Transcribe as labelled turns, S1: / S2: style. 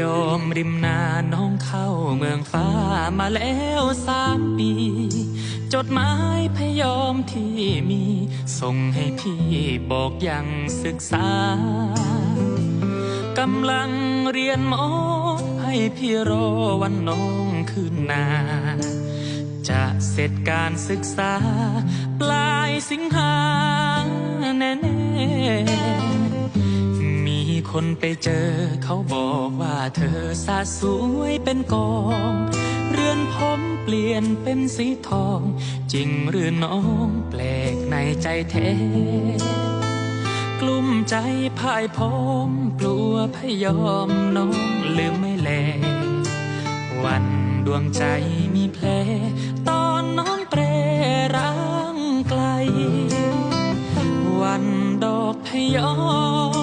S1: ยอมริมนาน้องเข้าเมืองฟ้ามาแล้วสามปี จดหมายพยอมที่มี ส่งให้พี่บอกยังศึกษากำลังเรียนหมอ ให้พี่รอวันน้องขึ้นนา จะเสร็จการศึกษา ปลายสิงหา คนไปเจอเขาบอกว่าเธอสาสวยเป็นกอง เรือนผมเปลี่ยนเป็นสีทอง จริงหรือน้องแปลกในใจแท้กลุ้มใจพ่ายพมกลัวพยอมน้องลืมไม่แล วันดวงใจมีแผลตอนน้องเปรร้างไกล วันดอกพยอม